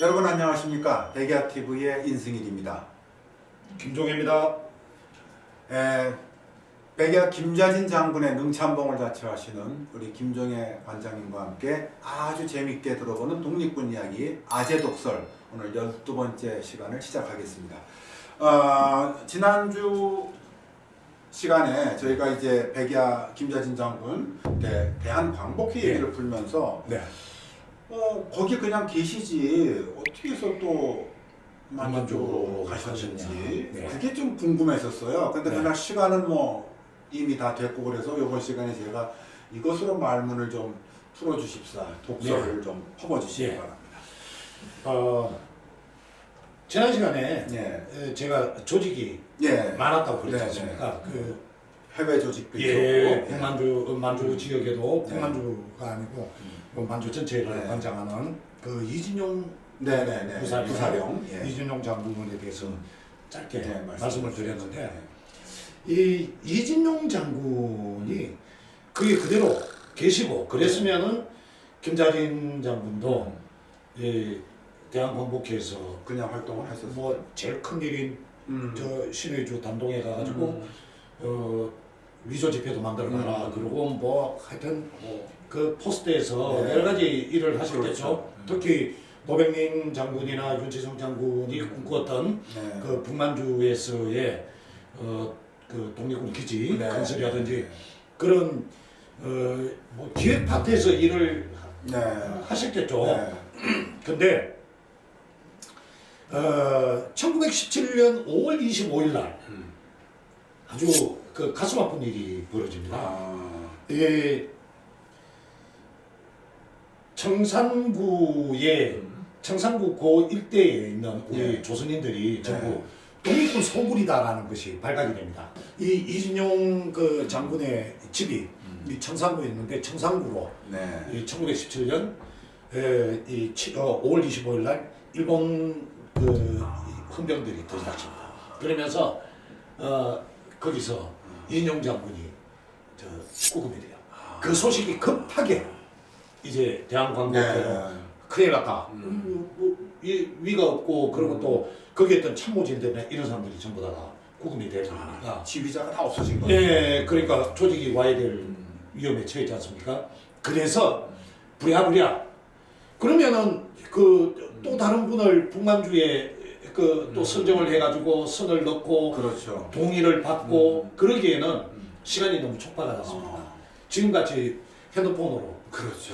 여러분 안녕하십니까 백야 TV의 인승일입니다. 김종혜입니다. 에, 백야 김자진 장군의 능참봉을 자처하시는 우리 김종혜 관장님과 함께 아주 재밌게 들어보는 독립군 이야기 아재 독설 오늘 12번째 시간을 시작하겠습니다. 어, 지난주 시간에 저희가 이제 백야 김자진 장군 대, 대한 광복회 얘기를 풀면서 네. 어, 거기 그냥 계시지 어떻게 해서 또 만만쪽으로 가셨는지. 네. 그게 좀 궁금했었어요. 근데 네. 그날 시간은 뭐 이미 다 됐고 그래서 이번 시간에 제가 이것으로 말문을 좀 풀어주십사 독서를 좀 퍼버주시기 네. 바랍니다. 어, 지난 시간에 예, 에, 제가 조직이 예, 많았다고 그랬지 네, 않습니까? 그 해외 조직도 예, 있었고, 북만주 만주 지역에도 네. 북만주가 아니고 뭐 만주 전체를 네. 관장하는 그 이진용 네, 네, 네, 부사령, 부사령, 예. 이진용 장군에 대해서 짧게 네, 말씀을 주시죠. 드렸는데 이 이진용 장군이 그게 그대로 계시고 그랬으면은 김자진 장군도 이 대한광복회에서 그냥 활동을 했었어요. 뭐 제일 큰 일인 음. 저 신의주 단동에 가가지고 음. 어 위조 지표도 만들어가라 음. 그리고 뭐 하여튼 그 포스트에서 네. 여러 가지 일을 하셨겠죠. 그렇죠. 음. 특히 노백민 장군이나 윤지성 장군이 꿈꾸었던 네. 그 북만주에서의 어 그 독립군 기지 네. 건설이라든지 그런 어 뭐 기획 파트에서 일을 네. 하셨겠죠. 네. 근데 어 1917년 5월 25일 날 음. 아주 그 가슴 아픈 일이 벌어집니다. 아, 이 청산구에 청산구 고 일대에 있는 우리 네. 조선인들이 전부 네. 독립군 소굴이다라는 것이 발각이 됩니다. 이 이진용 그 장군의 집이 이 청산구에 있는데 청산구로 네. 이 1917년 에, 이 치- 어, 5월 25일 날 일본 그 헌병들이 들이닥칩니다. 그러면서 어, 거기서 이인용 장군이 저 구금이 돼요. 그 소식이 급하게 이제 대한광복회로 네. 큰일 났다. 음. 음, 뭐, 이 위가 없고 그리고 또 거기에 있던 참모진들이나 이런 사람들이 전부 다 구금이 되고 그러니까 지휘자가 다 없어진 거예요. 예, 그러니까 조직이 와야 될 위험에 처했지 않습니까? 그래서 부랴부랴 그러면은 그 또 다른 분을 북만주에 그 또 선정을 해가지고 선을 넣고 그렇죠. 동의를 받고 그러기에는 시간이 너무 촉박하잖습니까? 아, 지금같이 핸드폰으로 그렇죠.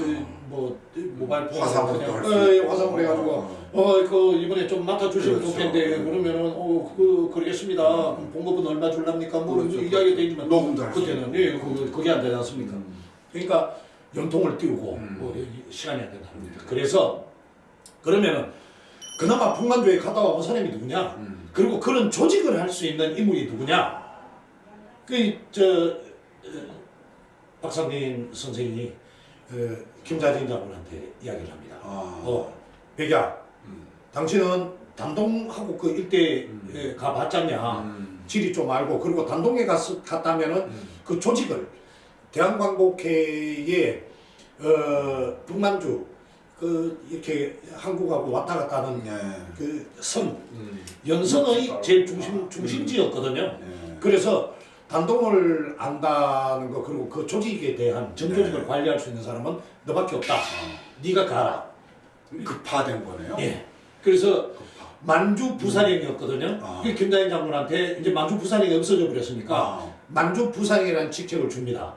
그뭐 모바일 폰 화상으로도 그냥 할수 예, 있고. 화상으로 해가지고 어. 어 그 이번에 좀 맡아주시면 그렇죠. 좋겠는데 그러면은 어그 그러겠습니다. 그럼 봉급은 얼마 줄랍니까? 뭐 그렇죠. 이야기 되지만 녹음도 할수 그때는 예, 그, 그게 안 되지 않습니까? 음. 그러니까 연통을 띄우고 음. 뭐 이- 시간이 안 된다는 겁니다. 그래서 그러면은 그나마 북만주에 갔다 온 사람이 누구냐? 음. 그리고 그런 조직을 할 수 있는 인물이 누구냐? 그저 박상민 선생이 어, 김자진 장군한테 이야기를 합니다. 아. 어, 백야, 음. 당신은 단동하고 그 일대에 음. 가봤잖냐? 음. 지리 좀 알고 그리고 단동에 갔, 갔다면은 음. 그 조직을 대한광복회에 어, 북만주 그 이렇게 한국하고 왔다 갔다 하는 네. 그선 음. 연선의 제일 중심 중심지였거든요. 네. 그래서 단동을 안다는 거 그리고 그 조직에 대한 전 조직을 네. 관리할 수 있는 사람은 너밖에 없다. 어. 네가 가라. 급파된 거네요. 예. 그래서 급파. 만주 부사령이었거든요. 아. 그 김다인 장군한테 이제 만주 부사령이 없어져 버렸으니까 아. 만주 부사령이라는 직책을 줍니다.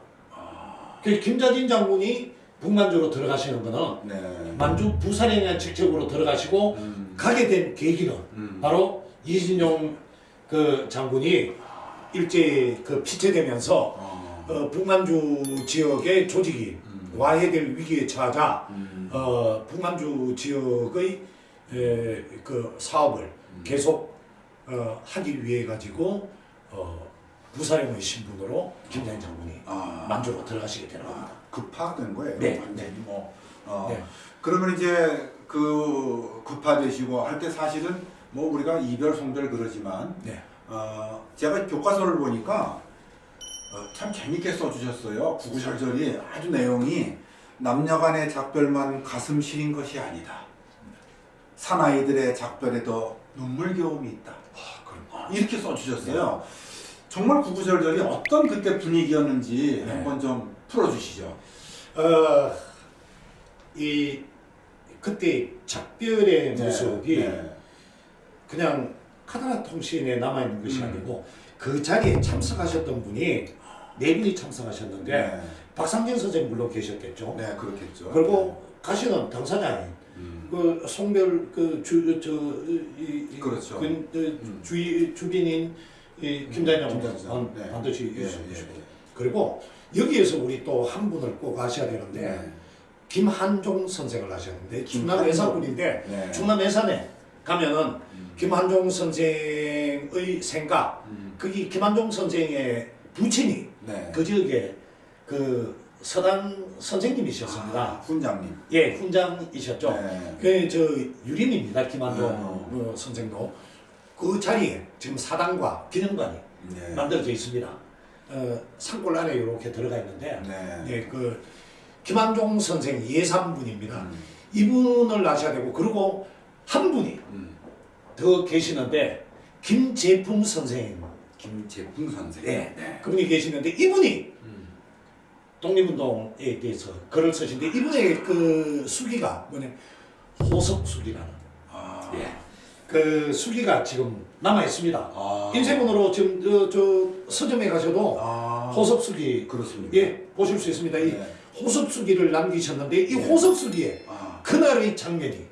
그 김자진 장군이 북만주로 들어가시는 거는 네. 만주 부사령이라는 직책으로 들어가시고 음. 가게 된 계기는 음. 바로 이진용 그 장군이 일제히 그 피체되면서 어. 어, 북만주 지역의 조직이 음. 와야 될 위기에 처하자 음. 어, 북만주 지역의 에, 그 사업을 음. 계속 어, 하기 위해 가지고 어, 부사령의 신분으로 김장인 장군이 아. 만주로 들어가시게 되는 겁니다. 아, 급파된 거예요. 네, 완전히 네. 뭐. 어. 네. 그러면 이제 그 급파되시고 할 때 사실은 뭐 우리가 이별 송별 그러지만 네. 어, 제가 교과서를 보니까 어, 참 재밌게 써주셨어요. 구구절절이 아주 내용이 남녀간의 작별만 가슴 시린 것이 아니다. 사나이들의 작별에도 눈물겨움이 있다. 어, 이렇게 써주셨어요. 정말 구구절절이 어떤 그때 분위기였는지 네. 한번 좀 풀어주시죠. 어, 이 그때 작별의 모습이 네. 그냥 카드라 통신에 남아 있는 것이 음. 아니고 그 자리에 참석하셨던 분이 네 분이 참석하셨는데 네. 박상진 선생 물론 계셨겠죠. 네, 그렇겠죠. 그리고 가시는 당사자인 음. 그 송별 그주저이 그렇죠. 그, 음. 주위 주빈인 이 김단장 김단장. 반- 네. 반드시 예, 있으시고 예, 예. 그리고 여기에서 우리 또 한 분을 꼭 아셔야 되는데 네. 김한종 선생을 아셨는데 충남. 외사군인데 네. 충남 외산에 가면은 음. 김한종 선생의 생각 음. 거기 김한종 선생의 부친이 네. 그 지역에 그 서당 선생님이셨습니다. 아, 훈장님. 예, 훈장이셨죠. 네. 그저 유림입니다. 김한종 네. 어, 선생도 그 자리에 지금 사당과 기념관이 네. 만들어져 있습니다. 어, 산골 안에 이렇게 들어가 있는데 네. 예, 그 김한종 선생 예삼분입니다. 음. 이분을 아셔야 되고 그리고 한 분이 음. 더 계시는데 김재풍 선생 김재풍 선생. 네. 네. 그분이 계시는데 이분이 음. 독립운동에 대해서 글을 쓰신데 이분의 그 수기가 뭐냐 호석수기라는 아. 예. 그 수기가 지금 남아 있습니다. 아. 인쇄문으로 지금 저, 저 서점에 가셔도 아. 호석수기 그렇습니다. 예 보실 수 있습니다. 이 네. 호석수기를 남기셨는데 이 네. 호석수기에 아. 그날의 장면이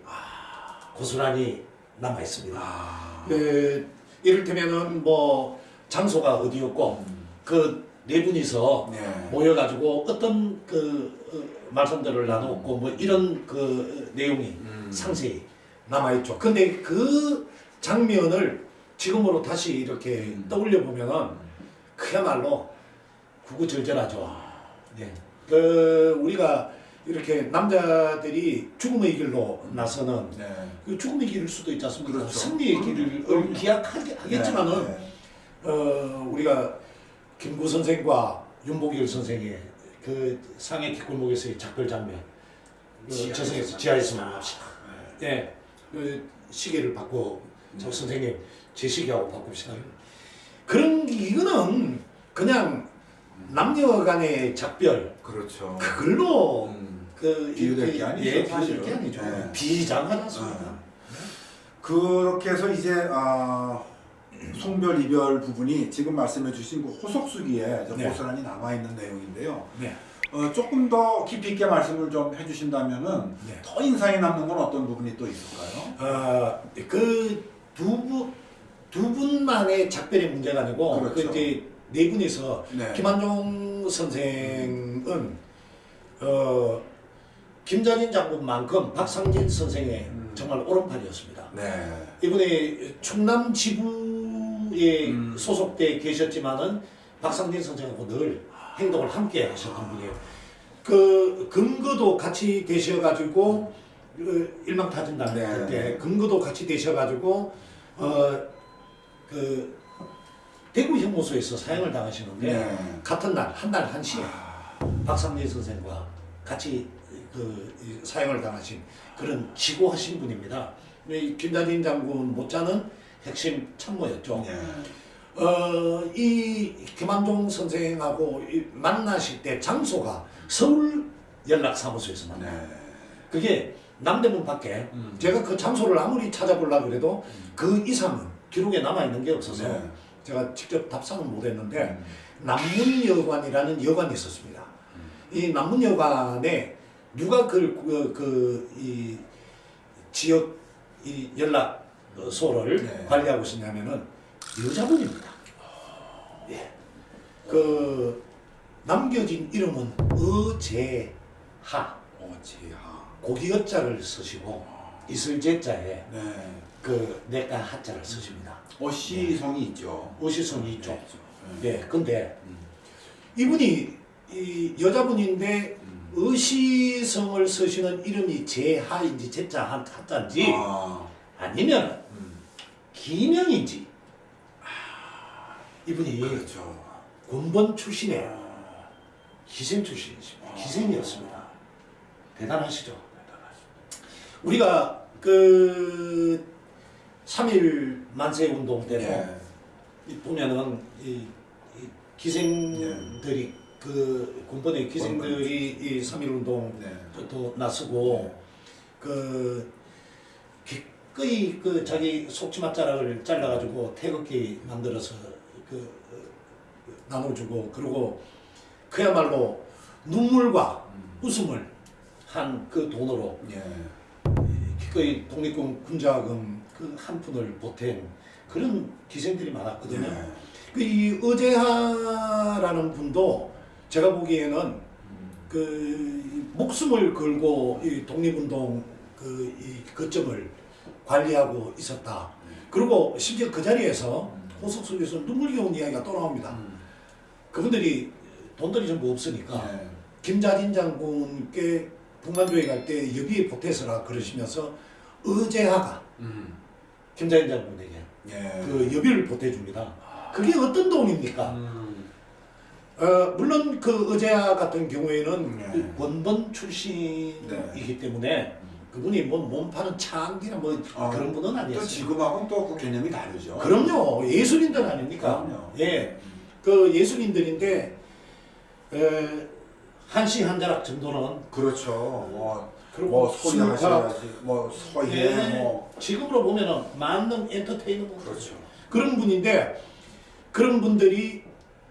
고스란히 남아 있습니다. 아. 그 이를테면은 뭐 장소가 어디였고 음. 그네 분이서 네. 모여가지고 어떤 그 어, 말씀들을 나누었고 뭐 이런 그 내용이 음. 상세히 남아 있죠. 근데 그 장면을 지금으로 다시 이렇게 음. 떠올려 보면은 그야말로 구구절절하죠. 네. 그 우리가 이렇게 남자들이 죽음의 길로 나서는 네. 그 죽음의 길일 수도 있지 않습니까? 그렇죠. 승리의 길을 그럼요. 기약하겠지만은 네. 네. 어, 우리가 김구 선생과 윤복일 선생의 그 상해 뒷골목에서의 작별 장면 그 지하에서 저승에서 지하에서 만납시다. 네. 예, 그 시계를 바꿔 저 선생님 제 시계하고 바꿉시다. 그런 이거는 그냥 남녀간의 작별 그렇죠. 그걸로 음. 그 비유될 게 아니죠, 예, 비유될. 게 아니죠. 네. 비장하지 않습니까? 아. 그렇게 해서 이제 아, 송별 이별 부분이 지금 말씀해 주신 그 호석수기에 저 네. 고스란히 남아 있는 내용인데요. 네. 어, 조금 더 깊이 있게 말씀을 좀 해주신다면은 네. 더 인상이 남는 건 어떤 부분이 또 있을까요? 어, 그두 분, 두 분만의 작별의 문제가 아니고, 그 그렇죠. 이제 네 분이서, 네. 김한종 선생은, 어, 김자진 장군만큼 박상진 선생의 음. 정말 오른팔이었습니다. 네. 이번에 충남 지부에 음. 소속돼 계셨지만은 박상진 선생하고 늘 행동을 함께 하셨던 분이에요. 그 근거도 같이 되셔가지고 그 일망타진단 네. 그때 근거도 같이 되셔가지고 어그 대구 형무소에서 사형을 당하시는데 네. 같은 날 한 날 한 시에 아, 박상진 선생과 같이 그이 사형을 당하신 그런 지고하신 분입니다. 이 김다진 장군 못지않은 핵심 참모였죠. 네. 어, 이 김한종 선생하고 이 만나실 때 장소가 서울 연락사무소에서 만나요. 네. 그게 남대문 밖에 음. 제가 그 장소를 아무리 찾아보려고 그래도 그 이상은 기록에 남아있는 게 없어서 네. 제가 직접 답상은 못했는데 음. 남문여관이라는 여관이 있었습니다. 이 남문여관에 누가 그, 그, 그, 이 지역 이 연락소를 네. 관리하고 있었냐면은 여자분입니다. 예. 그, 남겨진 이름은 어제하. 어지하. 고기어자를 쓰시고 이슬제자에 네. 그 내가 하자를 쓰십니다. 어시 성이 있죠. 어시성이 있죠. 네. 예, 근데 음. 이분이 이 여자분인데 음. 의시성을 쓰시는 이름이 제하인지 제자 한자인지 아. 아니면 음. 기명인지 이분이 그렇죠. 군번 출신의 기생 출신이십니다. 기생이었습니다. 대단하시죠. 우리가 그 3일 만세 운동 때는 예. 이 보면은 이, 이 기생들이 그 군번의 기생들이 이 3일 운동 네. 또 나서고 그 기꺼이 그 자기 속치마 자락을 잘라가지고 태극기 만들어서 그 어, 나눠주고 그리고 그야말로 눈물과 웃음을 한 그 돈으로 예. 기꺼이 독립군 군자금 그 한 푼을 보탠 그런 기생들이 많았거든요. 예. 그이 어제하라는 분도 제가 보기에는 그 목숨을 걸고 이 독립운동 그 이 거점을 관리하고 있었다. 그리고 심지어 그 자리에서 호석 속에서 눈물겨운 이야기가 또 나옵니다. 음. 그분들이 돈들이 전부 없으니까 예. 김자진 장군께 북만주에 갈 때 여비에 보태서라 그러시면서 어제하가 음. 김자진 장군에게 예. 그 여비를 보태줍니다. 그게 어떤 돈입니까? 음. 어, 물론 그 의제아 같은 경우에는 네. 그 원본 출신이기 때문에 그분이 뭐 몸파는 창기나 뭐 아, 그런 분은 또 아니었어요. 지금하고는 또그 개념이 다르죠. 그럼요 예술인들 아닙니까? 그럼요. 예, 그 예술인들인데 에, 한시 한 자락 정도는 그렇죠. 뭐, 그리고 뭐 소리 수가- 하셔야지, 뭐 서예, 예, 뭐 지금으로 보면은 만능 엔터테이너먼트 그렇죠. 그런 분인데 그런 분들이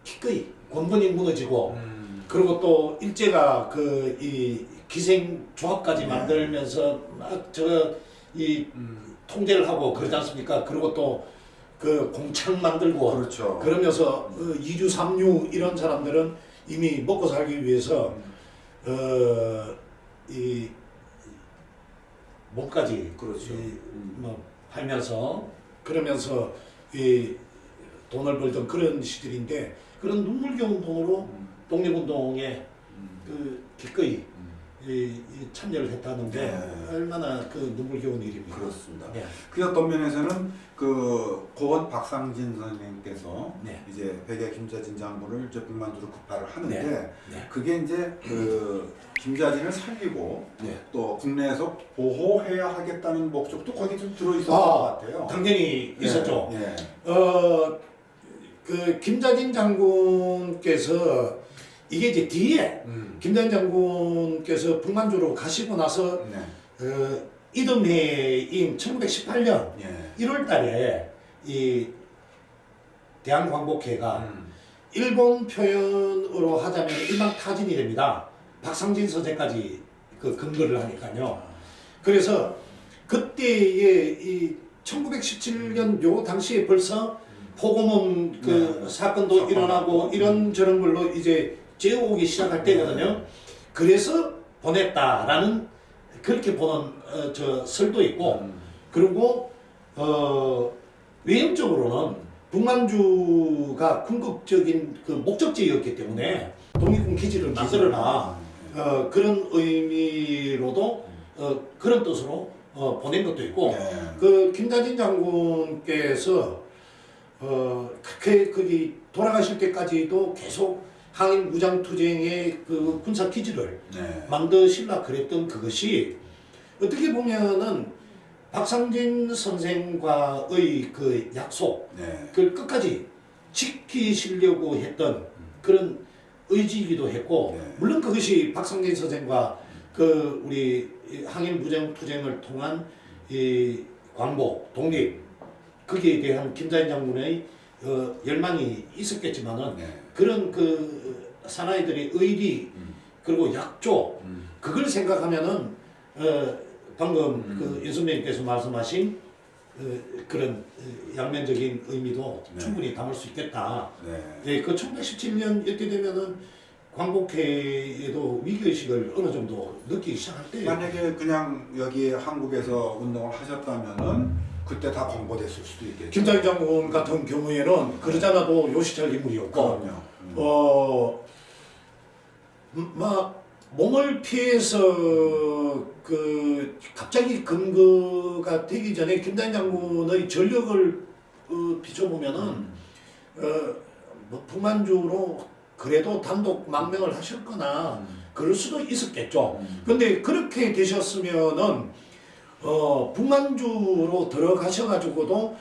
기꺼이 권분이 무너지고 음. 그리고 또 일제가 그 이 기생 조합까지 네. 만들면서 막 저이 음. 통제를 하고 그러지 않습니까? 그리고 또 그 공창 만들고 그렇죠. 그러면서 어, 이주 삼류 이런 사람들은 이미 먹고 살기 위해서 어이 몸까지 그렇죠. 이, 음. 뭐 팔면서 그러면서 이 돈을 벌던 그런 시들인데 그런 눈물겨운 돈으로 음. 독립운동에 음. 그 기꺼이 음. 이, 이 참여를 했다는 게 네. 얼마나 그 눈물겨운 일입니까? 그렇습니다. 예. 그 어떤 면에서는 그 고원 박상진 선생님께서 네. 이제 백야 김자진 장군을 이제 북만주로 급파를 하는데 네. 네. 그게 이제 그 김자진을 살리고 네. 또 국내에서 보호해야 하겠다는 목적도 거기 좀 들어 있었던 아, 것 같아요. 당연히 있었죠. 예. 예. 어, 그 김자진 장군께서 이게 이제 뒤에 음. 김자진 장군께서 북만주로 가시고 나서 네. 어, 이듬해인 1918년 예. 1월 달에 이 대한광복회가 음. 일본 표현으로 하자면 일망타진이 됩니다. 박상진 선생까지 그 근거를 하니까요. 그래서 그때의 이 1917년 요 당시에 벌써 포고문 그 네. 사건도 사건. 일어나고 이런 저런 걸로 이제 제어오기 시작할 때거든요. 그래서 보냈다라는 그렇게 보는 어, 저 설도 있고 음. 그리고 어 외형적으로는 북만주가 궁극적인 그 목적지였기 때문에 독립군 기지를 만들어라 어, 그런 의미로도 어, 그런 뜻으로 어, 보낸 것도 있고 네. 그 김다진 장군께서 어, 그렇게 거기 돌아가실 때까지도 계속 항일 무장 투쟁의 그 군사 기지를 네. 만드실라 그랬던 그것이 어떻게 보면은 박상진 선생과의 그 약속 네. 그걸 끝까지 지키시려고 했던 그런 의지이기도 했고 네. 물론 그것이 박상진 선생과 그 우리 이 항일 무장 투쟁을 통한 이 광복 독립 거기에 대한 김자인 장군의 어, 열망이 있었겠지만은 네. 그런 그 사나이들의 의리 음. 그리고 약조 음. 그걸 생각하면은 어, 방금 음. 그 윤선배님께서 말씀하신 어, 그런 어, 양면적인 의미도 네. 충분히 담을 수 있겠다. 네. 네, 그 1917년 이때 되면은 광복회에도 위기의식을 어느 정도 느끼기 시작할 때 만약에 그냥 여기 한국에서 운동을 하셨다면은 그때 다 공고됐을 수도 있겠죠. 김장희 장군 같은 경우에는 그러잖아도 요시철 인물이었고 그럼요. 음. 어, 음, 막 몸을 피해서 그 갑자기 근거가 되기 전에 김단 장군의 전력을 어, 비춰보면은 음. 어, 뭐 북만주로 그래도 단독 망명을 하셨거나 그럴 수도 있었겠죠. 음. 근데 그렇게 되셨으면은 어 북만주로 들어가셔가지고도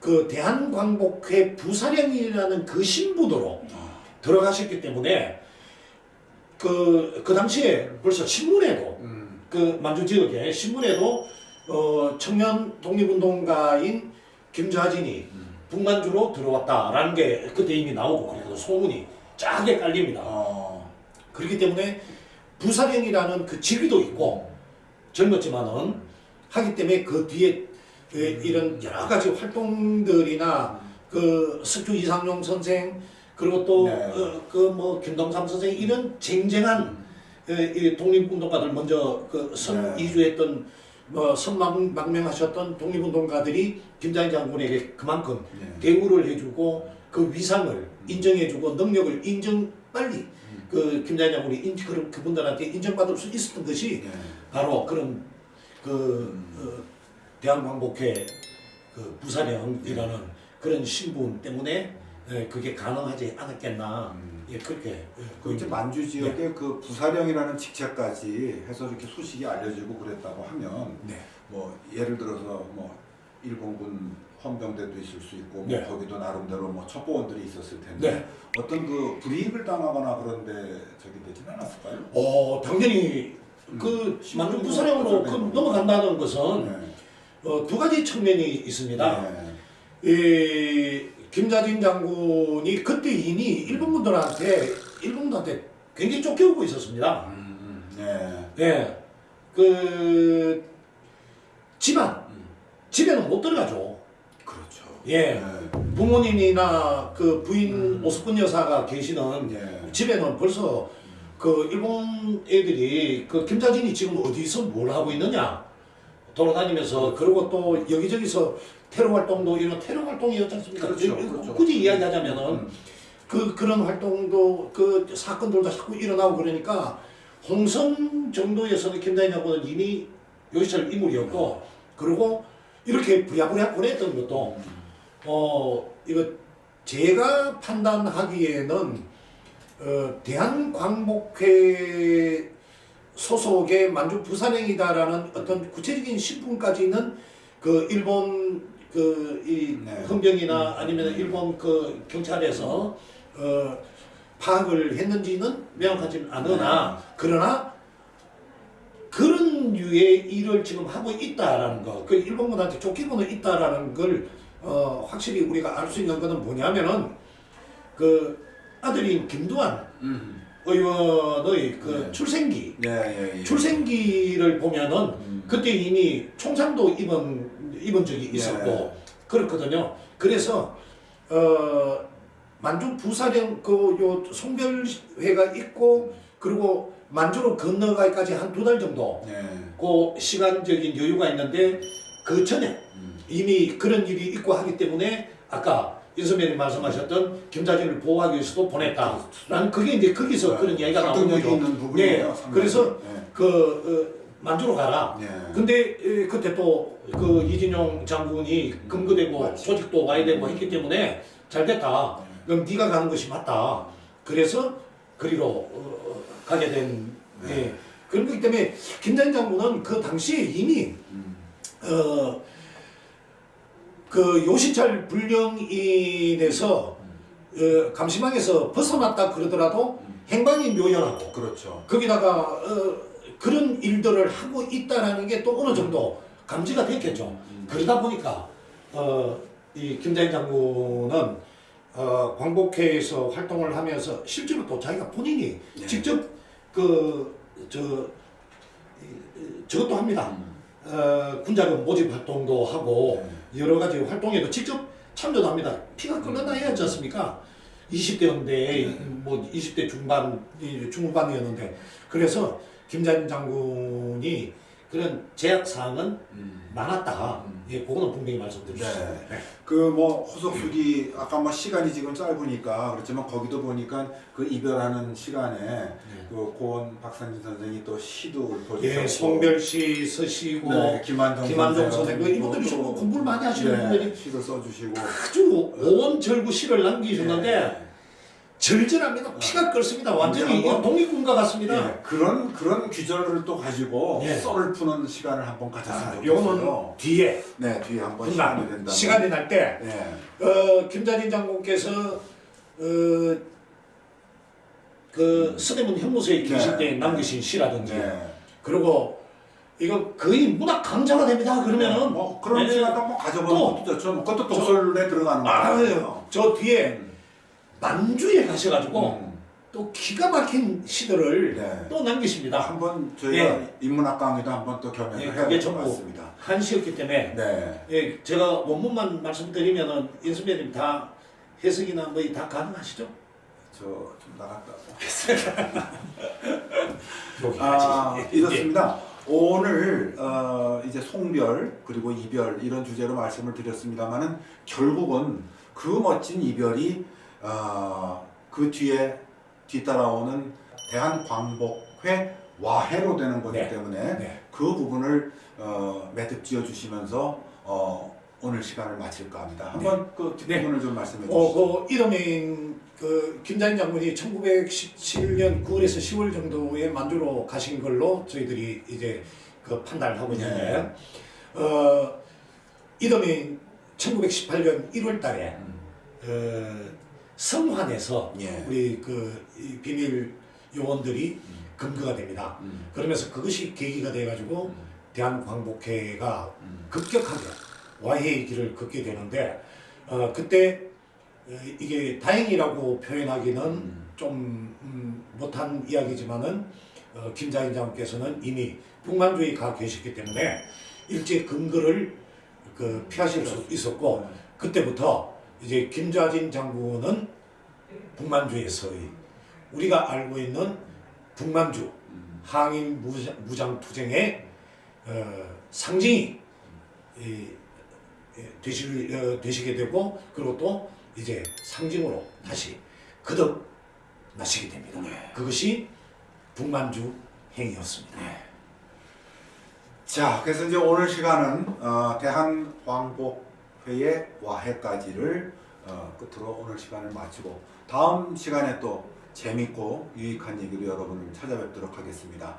그 대한광복회 부사령이라는 그 신부도로 들어가셨기 때문에 그, 그 당시에 벌써 신문에도 음. 그 만주 지역에 신문에도 어 청년 독립운동가인 김좌진이 북만주로 들어왔다라는 게 그때 이미 나오고 그래서 소문이 짜게 깔립니다. 어. 그렇기 때문에 부사령이라는 그 직위도 있고 젊었지만은 하기 때문에 그 뒤에 그 이런 여러 가지 활동들이나 그 석주 이상용 선생 그리고 또 네. 그뭐 김동삼 선생 이런 쟁쟁한 어, 이 독립운동가들 먼저 그선 네. 이주했던 뭐 선망명하셨던 독립운동가들이 김장희 장군에게 그만큼 네. 대우를 해주고 그 위상을 인정해주고 능력을 인정 빨리 그 김장희 장군이 인, 그, 그분들한테 인정받을 수 있었던 것이 네. 바로 그런 그 어, 대한광복회 그 부사령이라는 그런 신분 때문에 예, 그게 가능하지 않았겠나 예, 그렇게 예, 그 이제. 만주 지역에 그 부사령이라는 직책까지 해서 이렇게 소식이 알려지고 그랬다고 하면 네. 뭐 예를 들어서 뭐 일본군 헌병대도 있을 수 있고 뭐 네. 거기도 나름대로 뭐 첩보원들이 있었을 텐데 네. 어떤 그 불이익을 당하거나 그런데 저기 되진 않았을까요? 어 당연히 그 음. 만주 부사령으로 그 넘어간다는 것은 네. 어, 두 가지 측면이 있습니다. 네. 이 김자진 장군이 그때 이미 일본군들한테 일본군한테 굉장히 쫓겨오고 있었습니다. 음, 음, 네. 예, 그 집안 집에는 못 들어가죠. 그렇죠. 예, 네. 부모님이나 그 부인 음. 오숙근 여사가 계시는 네. 집에는 벌써 그 일본 애들이 그 김자진이 지금 어디서 뭘 하고 있느냐 돌아다니면서 그리고 또 여기저기서 테러 활동도 이런 테러 활동이었지 않습니까? 그렇죠, 이거 그렇죠. 굳이 이야기하자면은 음. 그 그런 활동도 그 사건들도 자꾸 일어나고 그러니까 홍성 정도에서는 장군은 이미 요시철 인물이었고 그리고 이렇게 부랴부랴 보냈던 것도 어 이거 제가 판단하기에는 어 대한광복회 소속의 만주 부산행이다라는 어떤 구체적인 신분까지는 그 일본 그이 네. 헌병이나 아니면 일본 그 경찰에서 어 파악을 했는지는 명확하지는 않으나 그러나 그런 류의 일을 지금 하고 있다라는 거, 그 일본군한테 쫓기고는 있다라는 걸 어, 확실히 우리가 알 수 있는 것은 뭐냐면은 그 아들인 김두한 음. 의원의 그 네. 출생기, 예, 예, 예. 출생기를 보면은 음. 그때 이미 총상도 입은 입은 적이 예. 있었고 그렇거든요. 그래서 어 만주 부사령 그 요 송별회가 있고 그리고 만주로 건너가기까지 한 두 달 정도 예. 그 시간적인 여유가 있는데 그 전에 음. 이미 그런 일이 있고 하기 때문에 아까 윤 선배님 말씀하셨던 김자진을 보호하기 위해서도 보냈다. 난 그게 이제 거기서 그런 이야기가 나오는 거죠. 있는 부분이에요. 네. 그래서 예. 그 어, 만주로 가라. 예. 근데 에, 그때 또 그 이진용 장군이 금거되고. 조직도 와야 되고 했기 때문에 잘 됐다. 그럼 네가 가는 것이 맞다. 그래서 그리로 어, 가게 된 네. 예. 그런 거기 때문에 김장 장군은 그 당시에 이미 음. 어, 그 요시찰 불령인에서 어, 감시망에서 벗어났다 그러더라도 행방이 묘연하고 그렇죠. 거기다가 어, 그런 일들을 하고 있다라는 게 또 어느 정도 감지가 됐겠죠. 음. 그러다 보니까 어, 이 김장희 장군은 어, 광복회에서 활동을 하면서 실제로 또 자기가 본인이 네. 직접 그저 저것도 합니다. 음. 어, 군자금 모집 활동도 하고 네. 여러 가지 활동에도 직접 참여도 합니다. 피가 끓어나야 하지 않습니까? 20대였는데 네. 뭐 20대 중반 이 중후반이었는데 그래서 김자진 장군이 그런 제약 사항은 음. 많았다. 음. 예, 그거는 분명히 말씀드릴 수 네. 있습니다. 네. 그 뭐 호석수기 아까 뭐 시간이 지금 짧으니까 그렇지만 거기도 보니까 그 이별하는 시간에 그 고원 박상진 선생이 또 시도 예, 송별시 쓰시고 네, 김한종, 김한종 선생, 그 이분들이 또- 정말 공부를 많이 하시는 네, 분들이 시도 써주시고 아주 오원절구 시를 남기셨는데 네. 절절합니다. 피가 끓습니다. 완전히 한번- 동익군과 같습니다. 예, 그런 그런 귀절을 또 가지고 예. 썰을 푸는 시간을 한번 자, 가졌으면 요거는 좋겠어요. 뒤에 네 뒤에 한번 시간이 분간 된다. 시간이 날 때 네. 어, 김자진 장군께서 어, 그 서대문 형무소에 계실 네. 때 남기신 시라든지 네. 그리고 이거 거의 문학 강좌가 됩니다. 그러면은 뭐 그런 네. 시간도 한번 가져보는 또- 것도 좋죠. 뭐 그것도 독설에 들어가는 아, 거예요. 저 뒤에 음. 만주에 가셔가지고 음. 또 기가 막힌 시들을 네. 또 남기십니다. 한번 저희가 예. 인문학 강의도 한번 또 겸해서 예, 해야 그게 될 것 전부 같습니다. 한시였기 때문에 네. 예, 제가 원문만 말씀드리면은 인수배님 다 해석이나 뭐 다 가능하시죠? 저 좀 나갔다 오겠습니다. 아, 예, 이렇습니다. 오늘 어, 이제 송별 그리고 이별 이런 주제로 말씀을 드렸습니다만은 결국은 그 멋진 이별이 어, 그 뒤에 뒤따라오는 대한광복회 와해로 되는 거기 네. 때문에 네. 그 부분을 어, 매듭 지어 주시면서 어, 오늘 시간을 마칠까 합니다. 한번 그 네. 뒷부분을 좀 말씀해 주시죠. 어, 그 이름인 그 김자인 장군이 1917년 9월에서 10월 정도에 만주로 가신 걸로 저희들이 이제 그 판단을 하고 있는데 어, 이름인 1918년 1월 달에 음, 어, 성환에서 예. 우리 그이 비밀 요원들이 음. 검거가 됩니다. 음, 그러면서 그것이 계기가 돼가지고 음, 대한광복회가 음. 급격하게 와해의 길을 걷게 되는데 어, 그때 어, 이게 다행이라고 표현하기는 음. 좀 음, 못한 이야기지만은 어, 김자인 장께서는 이미 북만주에 가 계셨기 때문에 일제 근거를 그 피하실 수 있었고 그때부터 이제 김자진 장군은 북만주에서의 우리가 알고 있는 북만주 음. 항일 무장, 투쟁의 어, 상징이 이, 예, 되시, 어, 되시게 되고 그리고 또 이제 상징으로 다시 거듭 나시게 됩니다. 그것이 북만주 행위였습니다. 자, 그래서 이제 오늘 시간은 어, 대한왕복 회의 와해까지를 어, 끝으로 오늘 시간을 마치고 다음 시간에 또 재밌고 유익한 얘기로 여러분을 찾아뵙도록 하겠습니다.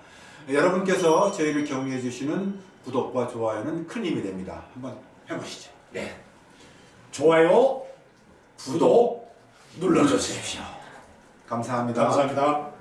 여러분께서 저희를 격려해 주시는 구독과 좋아요는 큰 힘이 됩니다. 한번 해보시죠. 네. 좋아요, 구독 눌러주십시오. 감사합니다. 감사합니다.